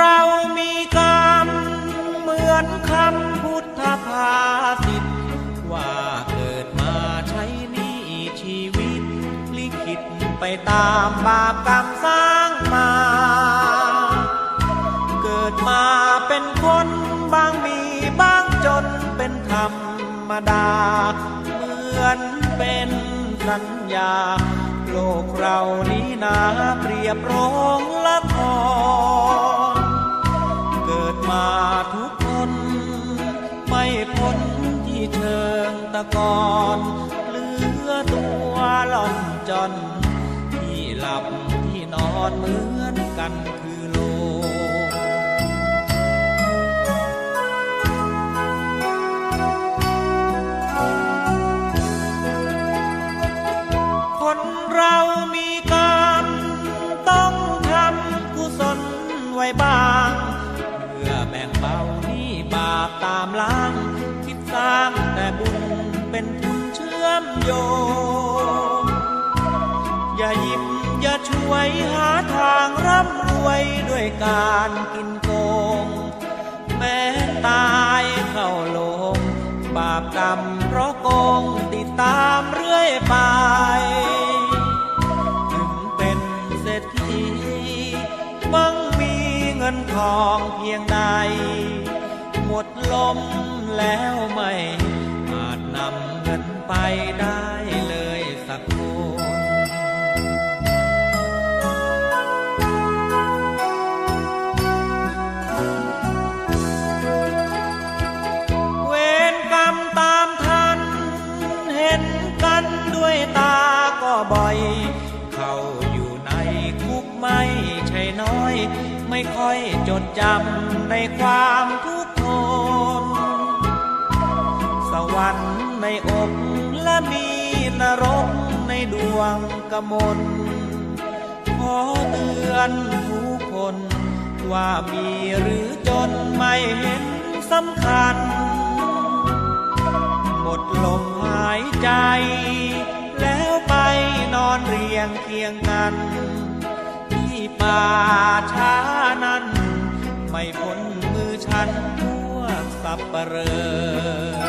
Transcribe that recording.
เรามีกรรม เหมือนคำพุทธภาษิตว่าเกิดมาใช้นี้ชีวิต ลิขิตไปตามบาปกรรมสร้างมา เกิดมาเป็นคนบางมีบางจนเป็นธรรมดา เหมือนเป็นสัญญาโลกเรานี้นาเปรียบโรงละคร ทุกคน ไม่พ้นที่เชิงตะกอนเหลือตัวล่อนจอนที่หลับที่นอนเหมือนกันคือโลคนเรามีกรรมต้องทำกุศลไว้บ้างาปตามล้าง คิดสร้างแต่บุญเป็นทุนเชื่อมโยง อย่าหยิบอย่าช่วยหาทางร่ำรวยด้วยการกินโกง แม้ตายเข้าลง บาปกรรมเพราะโกงติดตามเรื่อยไป ถึงเป็นเศรษฐีมั่งมีเงินทองเพียงใด หมดลมแล้วไม่อาจนำเงินไปได้เลยสักคนเวรกรรมตามทัน เห็นกันด้วยตาก็บ่อย เข้าอยู่ในคุกไม่ใช่น้อย ไม่ค่อยจดจำในความทุกข์ มีนรกในดวงกมลขอเตือนทุกคน ว่ามีหรือจนไม่เห็นสำคัญ หมดลมหายใจ แล้วไปนอนเรียงเคียงกัน ที่ป่าช้านั้น ไม่พ้นมือฉันพวกสับเปะเรอ